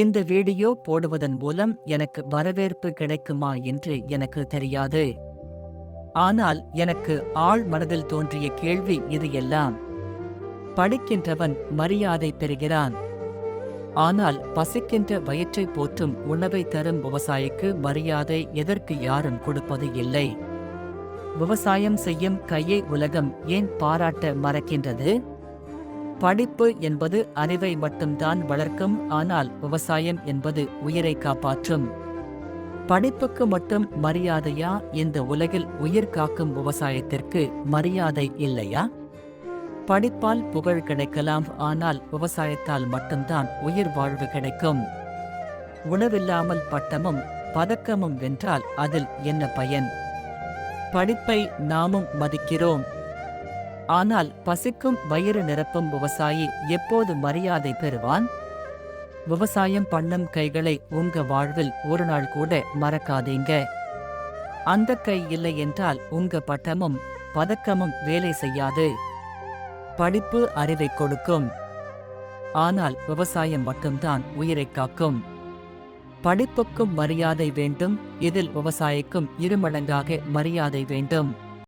இந்த வீடியோ போடுவதன் மூலம் எனக்கு வரவேற்பு கிடைக்குமா என்று எனக்கு தெரியாது. ஆனால் எனக்கு ஆள் மனதில் தோன்றிய கேள்வி இது எல்லாம் படிக்கின்றவன் மரியாதை பெறுகிறான். ஆனால் பசிக்கின்ற வயிற்றை போற்றும் உணவை தரும் விவசாயிக்கு மரியாதை எதற்கு யாரும் கொடுப்பது இல்லை. விவசாயம் செய்யும் கையை உலகம் ஏன் பாராட்ட மறக்கின்றது? படிப்பு என்பது அறிவை மட்டும்தான் வளர்க்கும் ஆனால் விவசாயம் என்பது உயிரை காப்பாற்றும். படிப்புக்கு மட்டும் மரியாதையா? இந்த உலகில் உயிர் காக்கும் விவசாயத்திற்கு மரியாதை இல்லையா? படிப்பால் புகழ் கிடைக்கலாம் ஆனால் விவசாயத்தால் மட்டும்தான் உயிர் வாழ்வு கிடைக்கும். உணவில்லாமல் பட்டமும் பதக்கமும் வென்றால் அதில் என்ன பயன்? படிப்பை நாமும் மதிக்கிறோம். ஆனால் பசிக்கும் வயிறு நிரப்பும் விவசாயி எப்போது மரியாதை பெறுவான்? விவசாயம் பண்ணும் கைகளை உங்க வாழ்வில் ஒரு நாள் கூட மறக்காதீங்க. அந்த கை இல்லை என்றால் உங்க பட்டமும் பதக்கமும் வேலை செய்யாது. படிப்பு அறிவை கொடுக்கும். ஆனால் விவசாயம் மட்டும்தான் உயிரை காக்கும். படிப்புக்கும் மரியாதை வேண்டும் இதில் விவசாயிக்கும் இருமடங்காக மரியாதை வேண்டும்.